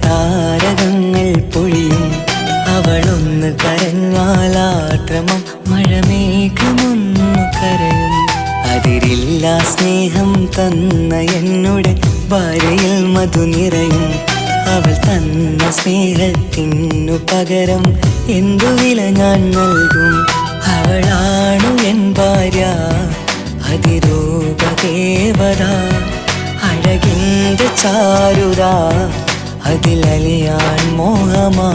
നിറത്താരകങ്ങൾ പൊഴിയും. അവളൊന്ന് കരഞ്ഞാലാട്രമം മഴമേഘമൊന്നു കരയും. അതിരില്ല സ്നേഹം തന്ന എന്നുടെ ഭാര്യയിൽ മധു നിറയും. അവൾ തന്ന സ്നേഹത്തിനു പകരം എന്തു വില ഞാൻ നൽകും? അവളാണു എൻ ഭാര്യ അതിരൂപദേവത അഴകിന്റെ ചാരുത. അതിലലിയാൻ മോഹമാ.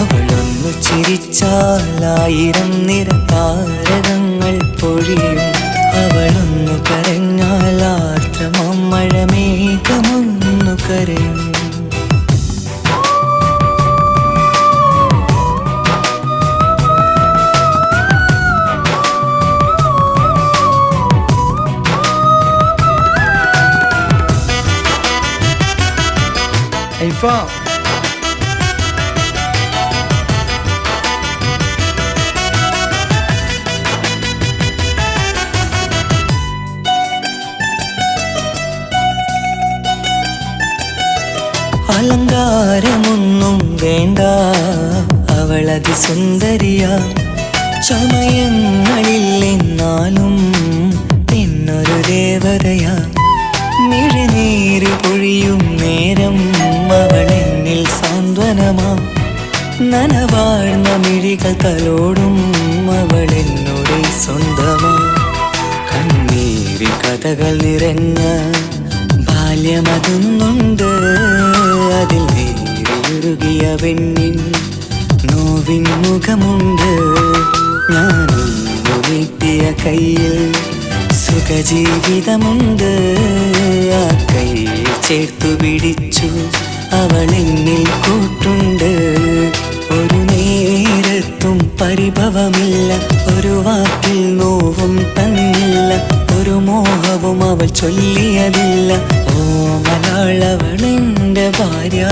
അവളൊന്നു ചിരിച്ചാലായിരം നിറതാരകങ്ങൾ അലങ്കാരമൊന്നും വേണ്ട. അവളതി സുന്ദരിയ. ചമയങ്ങളിൽ എന്നാലും പിന്നൊരു ദേവതയാ. മിഴിനീര് പൊഴിയും നേരം അവളെന്നിൽ സാന്ത്വനമാ. നനവാഴ്ന്ന മിഴികൾ തലോടും അവളെന്നോട് സ്വന്തമാ. കണ്ണീരി കഥകൾ നിറഞ്ഞ ബാല്യമതൊന്നുണ്ട് അതിൽ വേറിയുരുകിയ പെണ്ണിൻ നോവിൻ മുഖമുണ്ട്. ഞാനൊന്നു നീട്ടിയ കയ്യിൽ സുഖജീവിതമുണ്ട്. ആ കൈ ചേർത്തു പിടിച്ചു അവൾ എന്നിൽ കൂട്ടുണ്ട്. ഒരു നേരത്തും പരിഭവമില്ല. ഒരു വാക്കിൽ നോവും മോഹവും അവൾ ചൊല്ലിയതില്ല. ഓ മലയാളവളെന്റെ ഭാര്യ.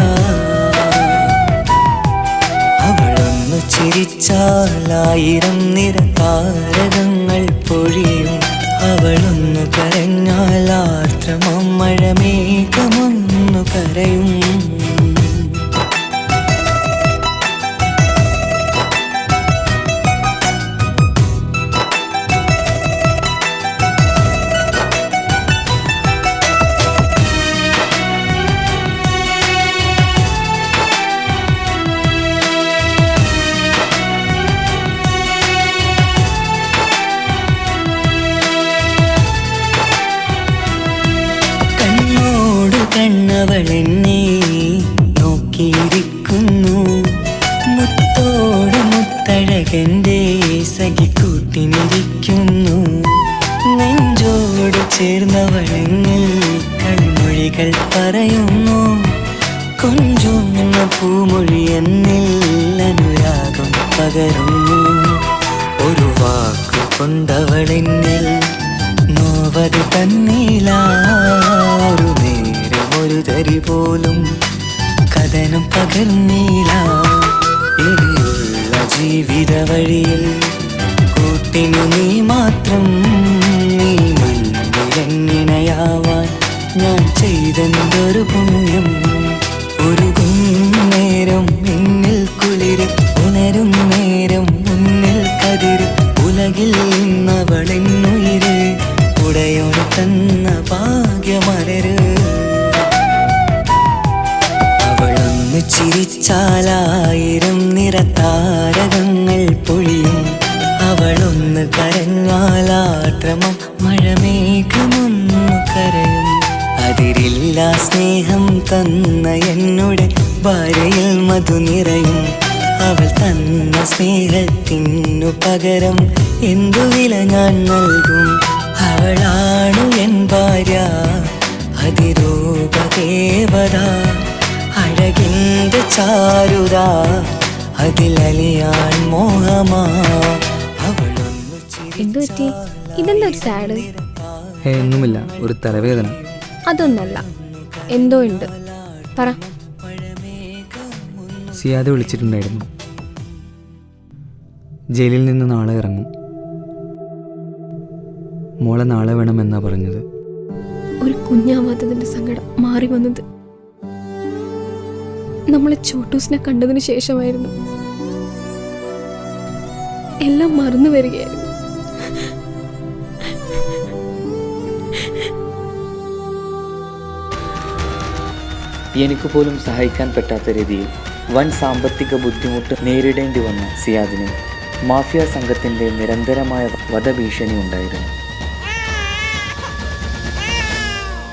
അവളൊന്നു നിര താരകങ്ങൾ പൊഴിയും. അവളൊന്നു കരഞ്ഞാൽ ആർദ്രമം കരയും. കൊഞ്ചുന്ന പൂമൊഴി എന്നിൽ അനുരാഗം പകരുന്നു. ഒരു വാക്കു കൊണ്ടവളെന്നിൽ നോവത് തന്നീല. ഒരു നേരം ഒരു തരി പോലും കഥനം പകർന്നീല. ഇനിയുള്ള ജീവിത വഴിയിൽ കൂട്ടിനു നീ മാത്രം നീ മണ്ണിലെങ്ങിണയാവാൻ ഞാൻ ചെയ്തെന്തൊരു പുണ്യം. ഒരു തന്ന സ്നേഹത്തിനു പകരം എന്തു വില ഞാൻ നൽകും? അവളാണു എൻ ഭാര്യ അതിരൂപദേവത. അഴകിന്റെ ചാരുത അതിലലിയാൻ മോഹമാ. അവളൊന്നു എന്തു പറ്റി? ഇതെന്താ ഒരു സാഡ് ഹേ ഒന്നുമില്ല. ഒരു തലവേദന. അതൊന്നല്ല. എന്തോ ഉണ്ട്. പറ. സിയാദ് വിളിച്ചിട്ടുണ്ടായിരുന്നു. ജയിലിൽ നിന്ന് നാളെ ഇറങ്ങും. മോളെ നാളെ വേണമെന്നാ പറഞ്ഞത്. ഒരു കുഞ്ഞാവാത്തതിന്റെ സങ്കടം മാറി വന്നത്. നമ്മളെ ചോട്ടൂസിനെ കണ്ടതിന് ശേഷമായിരുന്നു. എല്ലാം മറന്നു വരികയായിരുന്നു. എനിക്ക് പോലും സഹായിക്കാൻ പറ്റാത്ത രീതിയിൽ വൻ സാമ്പത്തിക ബുദ്ധിമുട്ട് നേരിടേണ്ടി വന്ന സിയാദിന്. മാഫിയ സംഘത്തിന്റെ നിരന്തരമായ വധഭീഷണി ഉണ്ടായിരുന്നു.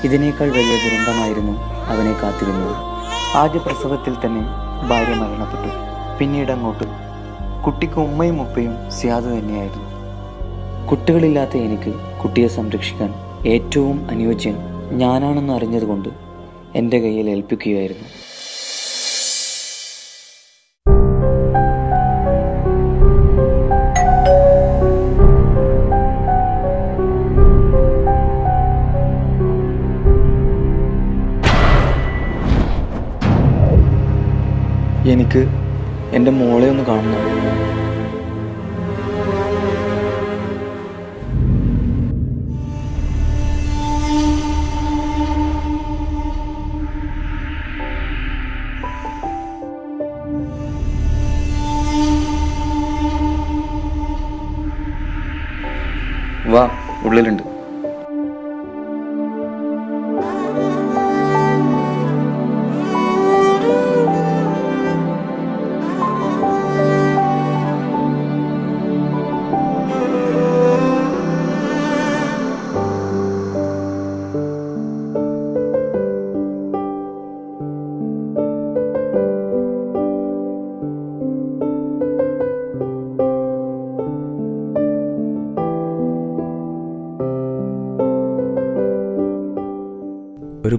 ഇതിനേക്കാൾ വലിയ ദുരന്തമായിരുന്നു അവനെ കാത്തിരുന്നത്. ആദ്യ പ്രസവത്തിൽ തന്നെ ഭാര്യ മരണപ്പെട്ടു. പിന്നീട് അങ്ങോട്ട് കുട്ടിക്ക് ഉമ്മയും ഉപ്പയും സിയാദ് തന്നെയായിരുന്നു. കുട്ടികളില്ലാത്ത എനിക്ക് കുട്ടിയെ സംരക്ഷിക്കാൻ ഏറ്റവും അനുയോജ്യൻ ഞാനാണെന്ന് അറിഞ്ഞതുകൊണ്ട് എന്റെ കയ്യിൽ ഏൽപ്പിക്കുകയായിരുന്നു. എനിക്ക് എന്റെ മോളെ ഒന്ന് കാണണം. വാ ഉള്ളിലുണ്ട്.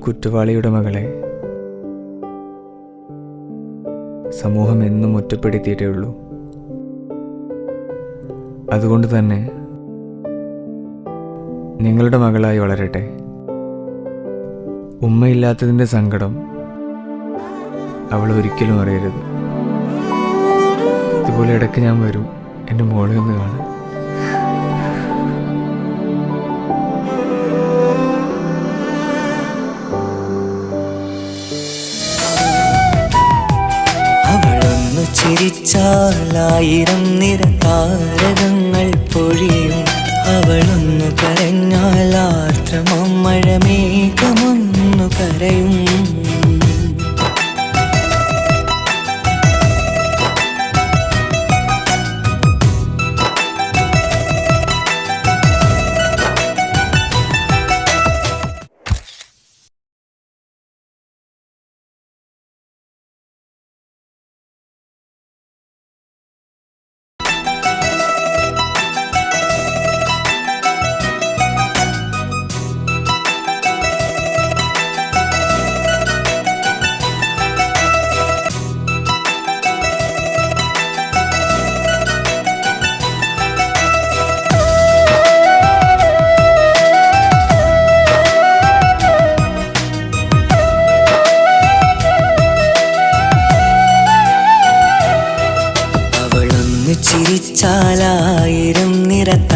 കുറ്റവാളിയുടെ മകളെ സമൂഹം എന്നും ഒറ്റപ്പെടുത്തിയിട്ടേ ഉള്ളൂ. അതുകൊണ്ട് തന്നെ നിങ്ങളുടെ മകളായി വളരട്ടെ. ഉമ്മയില്ലാത്തതിന്റെ സങ്കടം അവൾ ഒരിക്കലും അറിയരുത് ഇതുപോലെ ഇടയ്ക്ക് ഞാൻ വരും. എന്റെ മോളെ ഒന്ന് കാണാൻ അവളൊന്നു നിര താരകങ്ങൾ പൊഴിയും. അവളൊന്നു കരഞ്ഞാൽ ആർദ്രമം കരയും.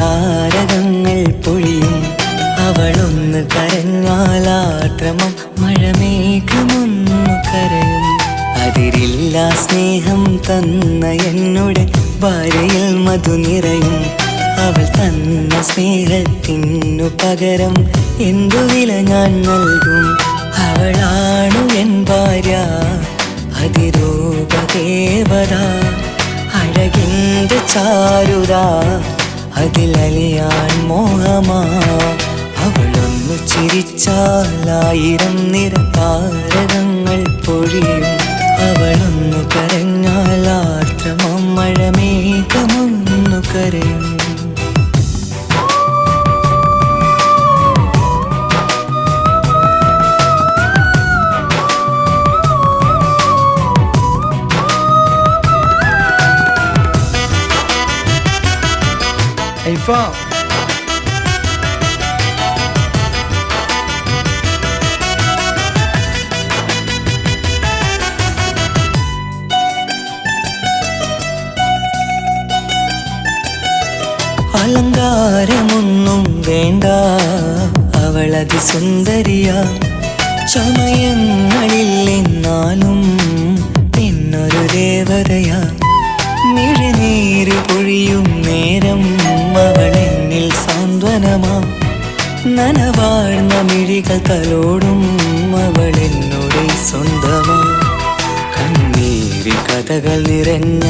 നിറതാരകങ്ങൾ പൊഴിയും. അവളൊന്ന് കരഞ്ഞാലാക്രമം മഴമേഘമൊന്നു കരയും. അതിരില്ല സ്നേഹം തന്ന എന്നോട് ഭാര്യയിൽ മധു നിറയും. അവൾ തന്ന സ്നേഹത്തിനു പകരം എന്തു വില ഞാൻ നൽകും? അവളാണു എൻ ഭാര്യ അതിരൂപദേവത. അഴകിന്റെ ചാരുത അതിലലിയാൻ മോഹമാ. അവളൊന്നു ചിരിച്ചാലായിരം നിറതാരകങ്ങൾ പൊഴിയും. അവളൊന്നു കരഞ്ഞാൽ ആർദ്രമം മഴമേഘമൊന്നു കരയും. ഐഫ അലങ്കാരമൊന്നും വേണ്ട അവളത് സുന്ദരിയാ. ചമയങ്ങളിൽ എന്നാലും പിന്നൊരു ദേവതയാ. മിഴിനീര് പൊഴിയും നേരം സാന്ത്വനമാ നനവാഴ്ന്ന മിഴികൾ തലോടും അവളെന്നോട് സ്വന്തമാ. കണ്ണീരി കഥകൾ നിറഞ്ഞ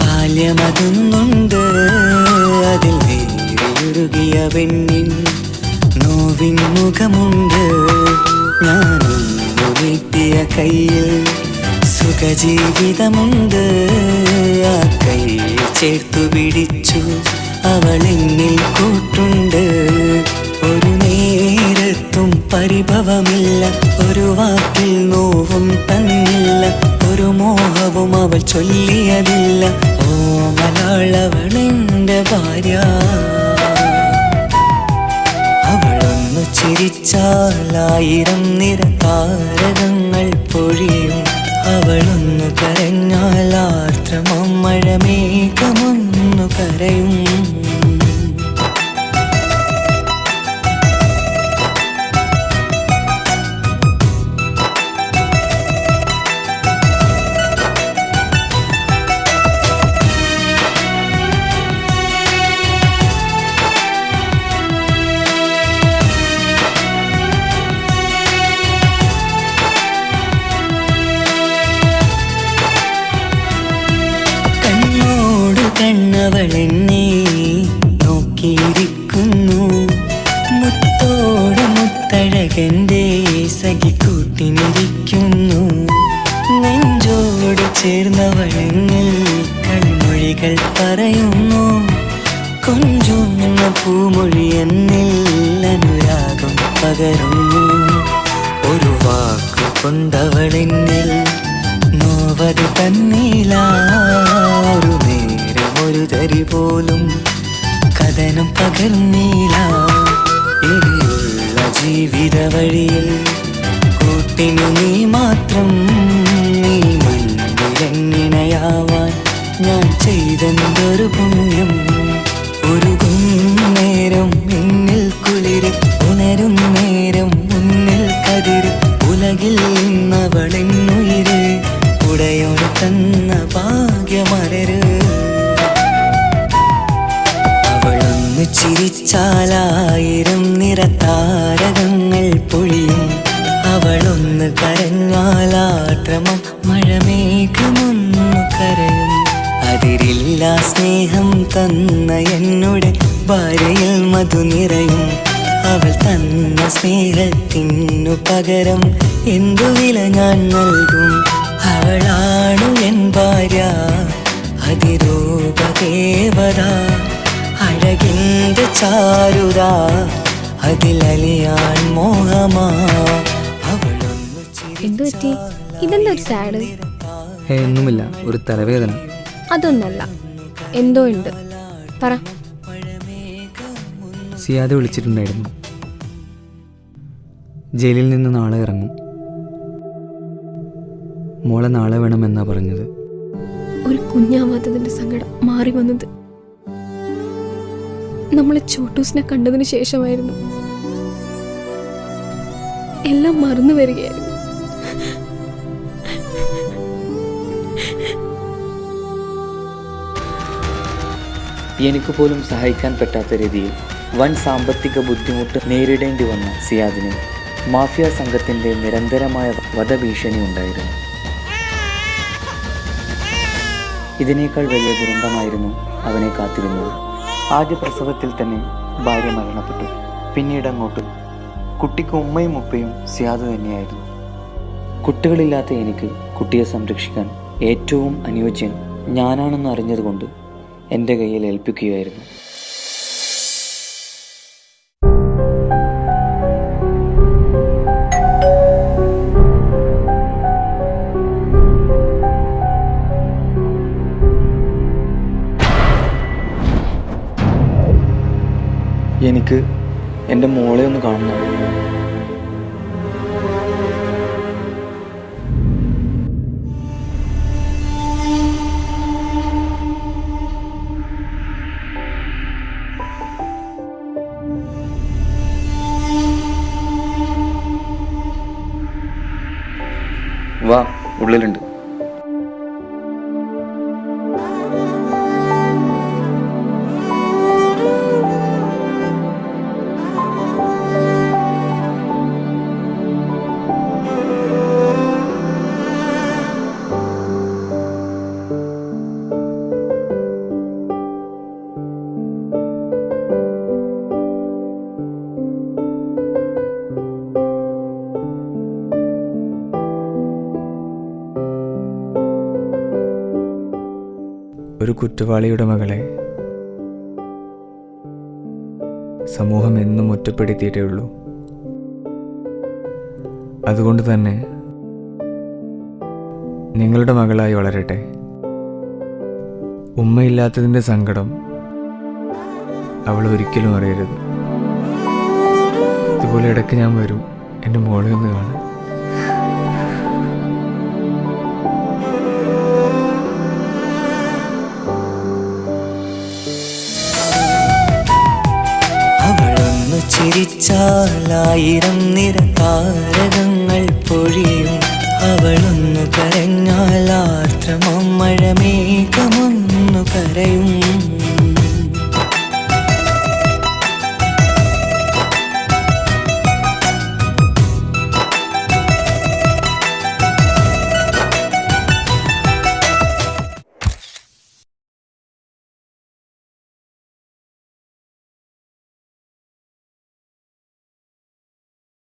ബാല്യമതൊന്നുണ്ട്. അതിൽ നേരിയുരുകിയ പെണ്ണിൻ നോവിൻ മുഖമുണ്ട്. ഞാനൊന്നു നീട്ടിയ കയ്യിൽ സുഖജീവിതമുണ്ട്. ആ കൈ ചേർത്തു പിടിച്ചു അവൾ എന്നിൽ കൂട്ടുണ്ട്. ഒരു നേരത്തും പരിഭവമില്ല. ഒരു വാക്കിൽ നോവും തന്നില്ല. ഒരു മോഹവും അവൾ ചൊല്ലിയതില്ല. ഓ മലയാളവളെന്റെ ഭാര്യ. അവളൊന്നു ചിരിച്ചാലായിരം നിര താരകങ്ങൾ പൊഴിയും. അവളൊന്നു കരഞ്ഞാൽ ആർദ്രമം മഴമേഘമൊന്നു കരയും. കൊഞ്ചുന്ന പൂമൊഴി എന്നിൽ അനുരാഗം പകരുന്നു. ഒരു വാക്കു കൊണ്ടവൾ എന്നിൽ നോവത് തന്നീല. ഒരു നേരം ഒരു തരി പോലും കഥനം പകർന്നില്ല ഇനിയുള്ള ജീവിത വഴിയിൽ കൂട്ടിനു നീ മാത്രം നീ മണ്ണിലെങ്ങിണയാവാൻ ഞാൻ ചെയ്തെന്തൊരു പുണ്യം. ഒരു തന്ന സ്നേഹത്തിനു പകരം എന്തു വില ഞാൻ നൽകും? അവളാണു എൻ ഭാര്യ അതിരൂപദേവത. അഴകിന്റെ ചാരുത അതിലലിയാൻ മോഹമാ. അവളൊന്നു എന്തു പറ്റി? ഇതെന്താ ഒരു സാഡ്? ഹേ ഒന്നുമില്ല. ഒരു തലവേദന. അതൊന്നല്ല. എന്തോ ഉണ്ട്. പറ. സിയാദ് വിളിച്ചിട്ടുണ്ടായിരുന്നു. ജയിലിൽ നിന്ന് നാളെ ഇറങ്ങും. മോളെ നാളെ വേണമെന്നാ പറഞ്ഞത്. ഒരു കുഞ്ഞാവാത്തതിന്റെ സങ്കടം മാറി വന്നത്. നമ്മളെ ചോട്ടൂസിനെ കണ്ടതിന് ശേഷമായിരുന്നു. എല്ലാം മറന്നു വരികയായിരുന്നു. എനിക്ക് പോലും സഹായിക്കാൻ പറ്റാത്ത രീതിയിൽ വൻ സാമ്പത്തിക ബുദ്ധിമുട്ട് നേരിടേണ്ടി വന്ന സിയാദിന്. മാഫിയ സംഘത്തിന്റെ നിരന്തരമായ വധഭീഷണി ഉണ്ടായിരുന്നു. ഇതിനേക്കാൾ വലിയ ദുരന്തമായിരുന്നു അവനെ കാത്തിരുന്നത്. ആദ്യ പ്രസവത്തിൽ തന്നെ ഭാര്യ മരണപ്പെട്ടു. പിന്നീട് അങ്ങോട്ട് കുട്ടിക്ക് ഉമ്മയും ഉപ്പയും സിയാദ് തന്നെയായിരുന്നു. കുട്ടികളില്ലാത്ത എനിക്ക് കുട്ടിയെ സംരക്ഷിക്കാൻ ഏറ്റവും അനുയോജ്യൻ ഞാനാണെന്ന് അറിഞ്ഞതുകൊണ്ട് എന്റെ കയ്യിൽ ഏൽപ്പിക്കുകയായിരുന്നു. എനിക്ക് എന്റെ മോളെ ഒന്ന് കാണണം. വാ ഉള്ളിലുണ്ട്. ഒരു കുറ്റവാളിയുടെ മകളെ. സമൂഹം എന്നും ഒറ്റപ്പെടുത്തിയിട്ടേ ഉള്ളൂ. അതുകൊണ്ട് തന്നെ നിങ്ങളുടെ മകളായി വളരട്ടെ. ഉമ്മയില്ലാത്തതിന്റെ സങ്കടം അവൾ ഒരിക്കലും അറിയരുത്. ഇതുപോലെ ഇടയ്ക്ക് ഞാൻ വരും. എന്റെ മോളെ ഒന്ന് കാണാൻ. അവളൊന്നു ചിരിച്ചാലായിരം നിര താരകങ്ങൾ പൊഴിയും. അവളൊന്നു കരഞ്ഞാൽ ആർദ്രമം കരയും.